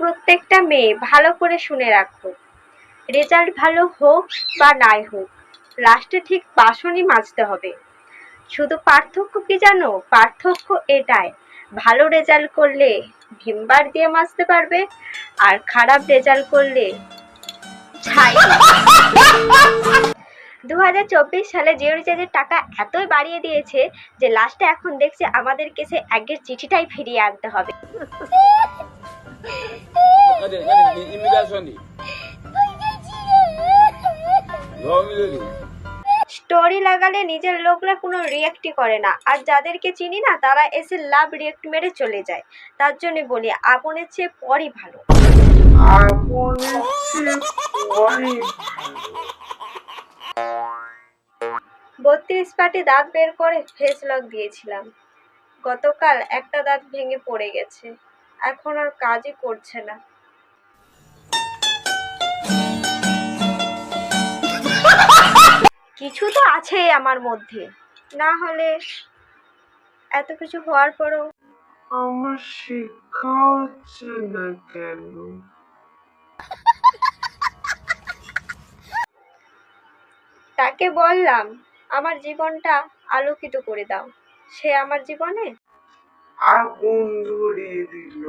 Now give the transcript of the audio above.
প্রত্যেকটা মেয়ে ভালো করে শুনে রাখো রেজাল্ট ভালো হোক বা নাই হোক, লাস্টে ঠিক বাসনই মাজতে হবে। শুধু পার্থক্য কি জানো? পার্থক্য এটাই, ভালো রেজাল্ট করলে ভিমবার দিয়ে মাজতে পারবে, আর খারাপ রেজাল্ট করলে দু হাজার চব্বিশ সালে জিও রিচার্জের টাকা এতই বাড়িয়ে দিয়েছে যে লাস্টে এখন দেখছে আমাদের কাছে আগের চিঠিটাই ফিরিয়ে আনতে হবে। স্টোরি লাগালে নিজের লোকরা কোনো রিয়াক্টই করে না। আর যাদেরকে চিনি না, তারা এসে লাভ রিয়াক্ট মেরে চলে যায়। তার জন্য বলি, আপনের চেয়ে পরই ভালো। বত্রিশ পাটি দাঁত বের করে ফেস লক দিয়েছিলাম। গতকাল একটা দাঁত ভেঙে পড়ে গেছে। এখন আর কাজই করছে না। কিছু তো আছেই আমার মধ্যে। না হলে এত কিছু হওয়ার পরও আমার শিক্ষা হচ্ছে না কেন? তাকে বললাম আমার জীবনটা আলোকিত করে দাও। সে আমার জীবনে আগুন ধরিয়ে দিল।